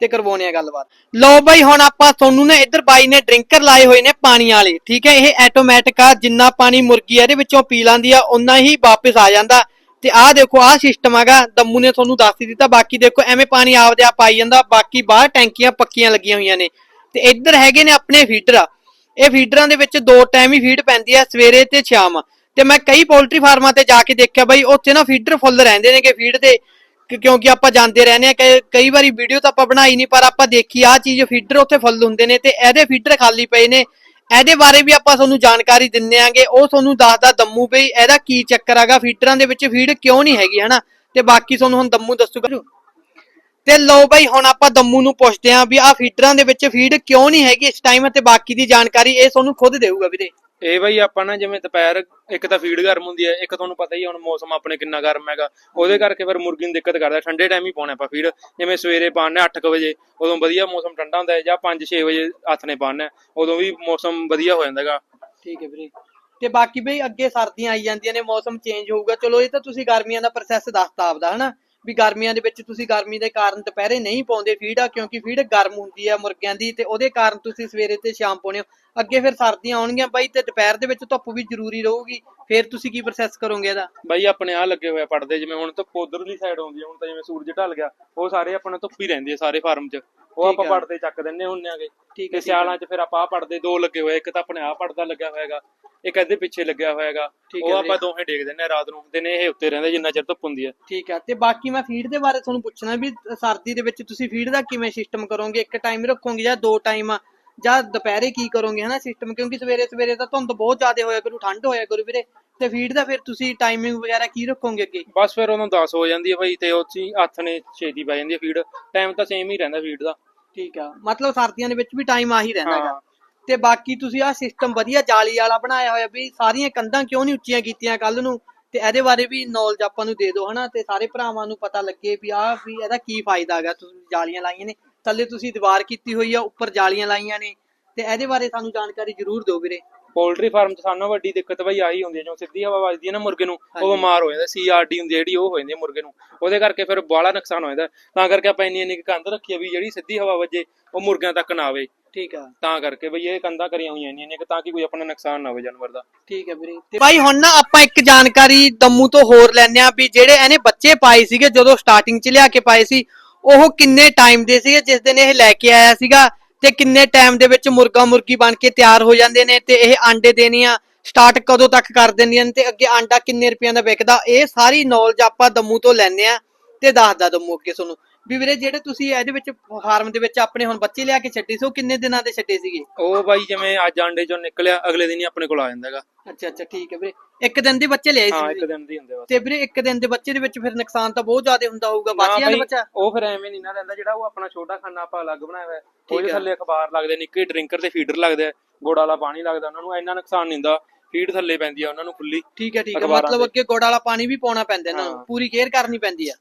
ਤੇ ਕਰਵਾਉਣੇ ਆ ਗੱਲਬਾਤ। ਲਓ ਬਾਈ, ਹੁਣ ਆਪਾਂ ਤੁਹਾਨੂੰ ਨਾ ਇੱਧਰ ਬਾਈ ਨੇ ਡਰਿੰਕਰ ਲਾਏ ਹੋਏ ਨੇ ਪਾਣੀ ਵਾਲੇ, ਠੀਕ ਹੈ? ਇਹ ਆਟੋਮੈਟਿਕ ਆ, ਜਿੰਨਾ ਪਾਣੀ ਮੁਰਗੀ ਇਹਦੇ ਵਿੱਚੋਂ ਪੀ ਲੈਂਦੀ ਆ ਉਨਾ ਹੀ ਵਾਪਸ ਆ ਜਾਂਦਾ। ਤੇ ਆਹ ਦੇਖੋ, ਆਹ ਸਿਸਟਮ ਹੈਗਾ, ਦਮੂ ਨੇ ਤੁਹਾਨੂੰ ਦੱਸ ਹੀ ਦਿੱਤਾ। ਬਾਕੀ ਦੇਖੋ, ਐਵੇਂ ਪਾਣੀ ਆਪਦੇ ਆਪ ਆਈ ਜਾਂਦਾ। ਬਾਕੀ ਬਾਹਰ ਟੈਂਕੀਆਂ ਪੱਕੀਆਂ ਲੱਗੀਆਂ ਹੋਈਆਂ ਨੇ। ਤੇ ਇੱਧਰ ਹੈਗੇ ਨੇ ਆਪਣੇ ਫੀਡਰ ਇਹ ਫੀਡਰਾਂ ਦੇ ਵਿੱਚ ਦੋ ਟਾਈਮ ਹੀ ਫੀਡ ਪੈਂਦੀ ਆ, ਸਵੇਰੇ ਤੇ ਸ਼ਾਮ। ਤੇ ਮੈਂ ਕਈ ਪੋਲਟਰੀ ਫਾਰਮਾਂ ਤੇ ਜਾ ਕੇ ਦੇਖਿਆ ਬਾਈ, ਉੱਥੇ ਨਾ ਫੀਡਰ ਫੁੱਲ ਰਹਿੰਦੇ ਨੇਗੇ ਫੀਡ ਦੇ ਕਿਉਂਕਿ ਆਪਾਂ ਜਾਂਦੇ ਰਹਿੰਦੇ ਆ ਕਈ- ਵਾਰੀ ਵੀਡੀਓ ਤਾਂ ਆਪਾਂ ਬਣਾਈ ਨਹੀਂ, ਪਰ ਆਪਾਂ ਦੇਖੀ ਆ ਚੀਜ਼ ਫੀਡਰ ਉੱਥੇ ਫੁੱਲ ਹੁੰਦੇ ਨੇ ਤੇ ਇਹਦੇ ਫੀਡਰ ਖਾਲੀ ਪਏ ਨੇ। ਇਹਦੇ ਬਾਰੇ ਵੀ ਆਪਾਂ ਤੁਹਾਨੂੰ ਜਾਣਕਾਰੀ ਦਿੰਨੇ ਆਂਗੇ ਉਹ ਤੁਹਾਨੂੰ ਦੱਸਦਾ ਦਮੂ ਬਈ ਇਹਦਾ ਕੀ ਚੱਕਰ ਹੈਗਾ, ਫੀਡਰਾਂ ਦੇ ਵਿੱਚ ਫੀਡ ਕਿਉਂ ਨਹੀਂ ਹੈਗੀ, ਹਨਾ? ਤੇ ਬਾਕੀ ਤੁਹਾਨੂੰ ਹੁਣ ਦਮੂ ਦੱਸੂਗਾ। ਤੇ ਲਓ ਬਈ, ਹੁਣ ਆਪਾਂ ਦਮੂ ਨੂੰ ਪੁੱਛਦੇ ਆਂ ਵੀ ਆ ਫੀਡਰਾਂ ਦੇ ਵਿੱਚ ਫੀਡ ਕਿਉਂ ਨਹੀਂ ਹੈਗੀ? ਇਸ ਟਾਈਮ ਤੇ ਬਾਕੀ ਦੀ ਜਾਣਕਾਰੀ ਇਹ ਤੁਹਾਨੂੰ ਖੁਦ ਦੇਊਗਾ ਵੀਰੇ। ਇਹ ਬਈ ਆਪਾਂ ਨਾ ਜਿਵੇਂ ਦੁਪਹਿਰ ਇੱਕ ਤਾਂ ਫੀਡ ਗਰਮ ਹੁੰਦੀ ਹੈ, ਇੱਕ ਤੁਹਾਨੂੰ ਪਤਾ ਹੀ ਹੁਣ ਮੌਸਮ ਆਪਣੇ ਕਿੰਨਾ ਗਰਮ ਹੈਗਾ। ਉਹਦੇ ਕਰਕੇ ਫਿਰ ਮੁਰਗੀ ਨੂੰ ਦਿੱਕਤ ਕਰਦਾ, ਠੰਡੇ ਟਾਈਮ ਹੀ ਪਾਉਣਾ ਆਪਾਂ ਫੀਡ ਜਿਵੇਂ ਸਵੇਰੇ ਪਾਉਂਦੇ 8 ਵਜੇ, ਉਦੋਂ ਵਧੀਆ ਮੌਸਮ ਠੰਡਾ ਹੁੰਦਾ ਹੈ ਜਾਂ 5-6 ਵਜੇ ਹੱਥ ਨੇ ਪਾਉਣਾ ਉਦੋਂ ਵੀ ਮੌਸਮ ਵਧੀਆ ਹੋ ਜਾਂਦਾ ਹੈਗਾ। ਠੀਕ ਹੈ ਵੀਰੇ। ਤੇ ਬਾਕੀ ਬਈ ਅੱਗੇ ਸਰਦੀਆਂ ਆਈ ਜਾਂਦੀਆਂ ਨੇ, ਮੌਸਮ ਚੇਂਜ ਹੋਊਗਾ। ਚਲੋ ਇਹ ਤਾਂ ਤੁਸੀਂ ਗਰਮੀਆਂ ਦਾ ਪ੍ਰੋਸੈਸ ਦੱਸਤਾ ਆਪਦਾ, ਹਨਾ? ਵੀ ਗਰਮੀਆਂ ਦੇ ਵਿੱਚ ਤੁਸੀਂ ਗਰਮੀ ਦੇ ਕਾਰਨ ਦੁਪਹਿਰੇ ਨਹੀਂ ਪਾਉਂਦੇ ਫੀਡ ਆ, ਕਿਉਂਕਿ ਫੀਡ ਗਰਮ ਹੁੰਦੀ ਆ ਮੁਰਗਿਆਂ ਦੀ ਤੇ ਉਹਦੇ ਕਾਰਨ ਤੁਸੀਂ ਸਵੇਰੇ ਤੇ ਸ਼ਾਮ ਪਾਉਣੇ ਹੋ। ਅੱਗੇ ਫਿਰ ਸਰਦੀਆਂ ਆਉਣਗੀਆਂ ਬਾਈ ਤੇ ਦੁਪਹਿਰ ਦੇ ਵਿੱਚ ਧੁੱਪ ਵੀ ਜ਼ਰੂਰੀ ਰਹੂਗੀ। ਫਿਰ ਤੁਸੀਂ ਕੀ ਪ੍ਰੋਸੈਸ ਕਰੋਗੇ ਇਹਦਾ? ਬਾਈ ਆਪਣੇ ਆ ਲੱਗੇ ਹੋਇਆ ਆ ਪੜਦੇ ਜਿਵੇਂ ਹੁਣ ਧੁੱਪ ਉਧਰਲੀ ਸਾਈਡ ਆਉਂਦੀ ਹੈ ਹੁਣ ਤਾਂ ਜਿਵੇਂ ਸੂਰਜ ਢਲ ਗਿਆ, ਉਹ ਸਾਰੇ ਆਪਣੇ ਧੁੱਪ ਹੀ ਰਹਿੰਦੇ ਆ ਸਾਰੇ ਫਾਰਮ 'ਚ। ਉਹ ਆਪਾਂ। ਪੜਦੇ ਚੱਕ ਦਿੰਨੇ ਹੁੰਨੇ ਆਗੇ। ਠੀਕ ਤੇ ਹੈ ਸਿਆਲਾਂ 'ਚ ਫਿਰ ਆਪਾਂ ਆ ਪੜਦੇ ਦੋ ਲੱਗੇ ਹੋਏ ਇੱਕ ਤਾਂ ਆਪਣੇ ਆ ਪੜਦਾ ਲੱਗਿਆ ਹੋਇਆਗਾ ਇੱਕ ਇਹਦੇ ਪਿੱਛੇ ਲੱਗਿਆ ਹੋਇਆਗਾ। ਉਹ ਆਪਾਂ ਦੋਹੇ ਡੇਕ ਦਿੰਨੇ ਰਾਤ ਨੂੰ ਦਿਨੇ ਇਹ ਉੱਤੇ ਰਹਿੰਦੇ ਜਿੰਨਾ ਚਿਰ ਧੁੱਪ ਹੁੰਦੀ ਹੈ ਠੀਕ ਹੈ ਤੇ ਬਾਕੀ ਮੈਂ ਫੀਡ ਦੇ ਬਾਰੇ ਤੁਹਾਨੂੰ ਪੁੱਛਣਾ ਵੀ ਸਰਦੀ ਦੇ ਵਿੱਚ ਤੁਸੀਂ ਫੀਡ ਦਾ ਕਿਵੇਂ ਸਿਸਟਮ ਕਰੋਗੇ? ਇੱਕ ਟਾਈਮ ਰੱਖੋਗੇ ਜਾਂ ਦੋ ਟਾਈਮ ਜਾਂ ਦੁਪਹਿਰੇ ਕੀ ਕਰੋਗੇ ਹਨਾ ਸਿਸਟਮ ਕਿਉਂਕਿ ਸਵੇਰੇ ਸਵੇਰੇ ਤਾਂ ਧੁੰਦ ਬਹੁਤ ਜ਼ਿਆਦਾ ਹੋਇਆ ਕਰੂ ਠੰਡ ਹੋਇਆ ਕਰੂ ਵੀਰੇ। ਤੇ ਫੀਡ ਦਾ ਫਿਰ ਤੁਸੀਂ ਟਾਈਮਿੰਗ ਵਗੈਰਾ ਕੀ ਰੱਖੋਗੇ ਅੱਗੇ? ਬਸ ਫਿਰ ਉਹਨੂੰ 10 ਹੋ ਜਾਂਦੀ ਹੈ ਬਾਈ ਤੇ ਉਹ 'ਚ ਹੀ ਹੱਥ ਨੇ ਛੇਤੀ ਪੈ ਜਾਂਦੀ ਹੈ ਫੀਡ ਟਾਈਮ ਤਾਂ ਸੇਮ ਹੀ ਰਹਿੰਦਾ ਫੀਡ ਦਾ। ਠੀਕ ਆ। ਮਤਲਬ ਸਰਦੀਆਂ ਦੇ ਵਿੱਚ ਵੀ ਟਾਈਮ ਆਹੀ ਰਹਿੰਦਾ ਹੈਗਾ। ਹਾਂ। ਤੇ ਬਾਕੀ ਤੁਸੀਂ ਆਹ ਸਿਸਟਮ ਵਧੀਆ ਜਾਲੀ ਵਾਲਾ ਬਣਾਇਆ ਹੋਇਆ ਵੀ ਸਾਰੀਆਂ ਕੰਧਾਂ ਕਿਉਂ ਨਹੀਂ ਉੱਚੀਆਂ ਕੀਤੀਆਂ ਕੱਲ ਨੂੰ? ਤੇ ਇਹਦੇ ਬਾਰੇ ਵੀ ਨੌਲੇਜ ਆਪਾਂ ਨੂੰ ਦੇ ਦਿਓ ਹਨਾ? ਤੇ ਸਾਰੇ ਭਰਾਵਾਂ ਨੂੰ ਪਤਾ ਲੱਗੇ ਵੀ ਆਹ ਵੀ ਇਹਦਾ ਕੀ ਫਾਇਦਾ ਹੈਗਾ। ਤੁਸੀਂ ਜਾਲੀਆਂ ਲਾਈਆਂ ਨੇ। ਥੱਲੇ ਤੁਸੀਂ ਦੀਵਾਰ ਕੀਤੀ ਹੋਈ ਆ ਉੱਪਰ ਜਾਲੀਆਂ ਲਾਈਆਂ ਨੇ। ਤੇ ਇਹਦੇ ਬਾਰੇ ਸਾਨੂੰ ਜਾਣਕਾਰੀ ਜ਼ਰੂਰ ਦਿਓ ਵੀਰੇ। ਪੋਲਟਰੀ ਫਾਰਮ 'ਚ ਸਾਨੂੰ ਵੱਡੀ ਦਿੱਕਤ ਬਈ ਆਹੀ ਹੁੰਦੀ ਹੈ ਜਦੋਂ ਸਿੱਧੀ ਹਵਾ ਵੱਜਦੀ ਹੈ ਨਾ ਮੁਰਗੇ ਨੂੰ। ਉਹ ਬਿਮਾਰ ਹੋ ਜਾਂਦਾ ਸੀਆਰਡੀ ਹੁੰਦੀ ਹੈ ਜਿਹੜੀ ਉਹ ਹੋ ਜਾਂਦੀ ਹੈ ਮੁਰਗੇ ਨੂੰ ਉਹਦੇ ਕਰਕੇ ਫਿਰ ਬਾਹਲਾ ਨੁਕਸਾਨ ਹੋ ਜਾਂਦਾ ਤਾਂ ਕਰਕੇ ਆਪਾਂ ਇੰਨੀ ਇੰਨੀ ਕੰਧ ਰੱਖੀ ਆ ਵੀ ਜਿਹੜੀ ਸਿੱਧੀ ਹਵਾ ਵੱਜੇ ਉਹ ਮੁਰਗਿਆਂ ਤੱਕ ਨਾ ਆਵੇ। ਠੀਕ ਆ। ਤਾਂ ਕਰਕੇ ਬਈ ਇਹ ਕੰਧਾਂ ਕਰੀਆਂ ਹੋਈਆਂ ਇੰਨੀਆਂ ਕੁ ਤਾਂ ਕਿ ਕੋਈ ਆਪਣਾ ਨੁਕਸਾਨ ਨਾ ਹੋਵੇ ਜਾਨਵਰ ਦਾ। ਠੀਕ ਹੈ ਵੀਰੇ। ਤੇ ਭਾਈ ਹੁਣ ਨਾ ਆਪਾਂ ਇੱਕ ਜਾਣਕਾਰੀ ਦਮੂ ਤੋਂ ਹੋਰ ਲੈਣੇ ਆ ਵੀ ਜਿਹੜੇ ਇਹਨੇ ਬੱਚੇ ਪਾਏ ਸੀਗੇ ਜਦੋਂ ਸਟਾਰਟਿੰਗ 'ਚ ਲਿਆ ਕੇ ਪਾਏ ਸੀ ਉਹ ਕਿੰਨੇ ਟਾਈਮ ਦੇ ਸੀਗੇ ਜਿਸ ਦਿਨ ਇਹ ਲੈ ਕੇ ਆਇਆ ਸੀਗਾ? ਤੇ ਕਿੰਨੇ ਟਾਈਮ ਦੇ ਵਿੱਚ ਮੁਰਗਾ ਮੁਰਗੀ ਬਣ ਕੇ ਤਿਆਰ ਹੋ ਜਾਂਦੇ ਨੇ ਤੇ ਇਹ ਆਂਡੇ ਦੇਣੀਆਂ ਸਟਾਰਟ ਕਦੋਂ ਤੱਕ ਕਰ ਦਿੰਦੀਆਂ ਨੇ ਤੇ ਅੱਗੇ ਆਂਡਾ ਕਿੰਨੇ ਰੁਪਈਆਂ ਦਾ ਵਿਕਦਾ, ਇਹ ਸਾਰੀ ਨੌਲੇਜ ਆਪਾਂ ਦਮੂ ਤੋਂ ਲੈਣੇ ਆ ਤੇ ਦੱਸਦਾ ਦਮੂ ਅੱਗੇ ਤੁਹਾਨੂੰ। ਵੀ ਵੀਰੇ ਜਿਹੜੇ ਤੁਸੀਂ ਇਹਦੇ ਵਿੱਚ ਫਾਰਮ ਦੇ ਵਿੱਚ ਆਪਣੇ ਹੁਣ ਬੱਚੇ ਲਿਆ ਕੇ ਛੱਡੇ ਸੀ ਉਹ ਕਿੰਨੇ ਦਿਨਾਂ ਦੇ ਛੱਡੇ ਸੀਗੇ ਉਹ ਬਾਈ ਜਿਵੇਂ ਅੱਜ ਆਂਡੇ ਚੋਂ ਨਿਕਲਿਆ ਅਗਲੇ ਦਿਨ ਹੀ ਆਪਣੇ ਕੋਲ ਆ ਜਾਂਦਾ ਹੈਗਾ ਅੱਛਾ ਅੱਛਾ ਠੀਕ ਹੈ ਵੀਰੇ ਇੱਕ ਦਿਨ ਦੇ ਬੱਚੇ ਲਿਆਏ ਹਾਂ ਸੀ ਇੱਕ ਵੀਰੇ? ਦਿਨ ਦੀ ਹੁੰਦੇ ਬਸ ਤੇ ਵੀਰੇ ਇੱਕ ਦਿਨ ਦੇ ਬੱਚੇ ਦੇ ਵਿੱਚ ਫਿਰ ਨੁਕਸਾਨ ਤਾਂ ਬਹੁਤ ਜ਼ਿਆਦਾ ਹੁੰਦਾ ਹੋਊਗਾ ਨਾ ਬਾਕੀਆਂ ਦਾ ਬਾਈ, ਬੱਚਾ ਉਹ ਫਿਰ ਐਵੇਂ ਨਹੀਂ ਨਾ ਰਹਿੰਦਾ ਜਿਹੜਾ ਉਹ ਆਪਣਾ ਛੋਟਾ ਖਾਨਾ ਆਪਾਂ ਅਲੱਗ ਬਣਾਇਆ ਹੋਇਆ ਹੈ। ਉਹਦੇ ਹੈ। ਥੱਲੇ ਅਖਬਾਰ ਲੱਗਦੇ ਨਿੱਕੇ ਡਰਿੰਕਰ ਤੇ ਫੀਡਰ ਲੱਗਦੇ ਆ ਗੁੜ ਵਾਲਾ ਪਾਣੀ ਲੱਗਦਾ ਉਹਨਾਂ ਨੂੰ ਇੰਨਾ ਨੁਕਸਾਨ ਨਹੀਂ ਹੁੰਦਾ ਫੀਡ ਥੱਲੇ ਪੈਂਦੀ ਆ ਉਹਨਾਂ ਨੂੰ ਖੁੱਲੀ ਠੀਕ ਹੈ ਠੀਕ ਹੈ ਮਤਲਬ। ਅੱਗੇ ਗੁੜ ਵਾਲਾ ਪਾਣੀ ਵੀ ਪਾਉਣਾ ਪੈਂਦਾ ਇਹਨਾਂ ਨੂੰ ਹਾਂ। ਪੂਰੀ ਕੇਅਰ ਕਰਨੀ ਪੈਂਦੀ ਆ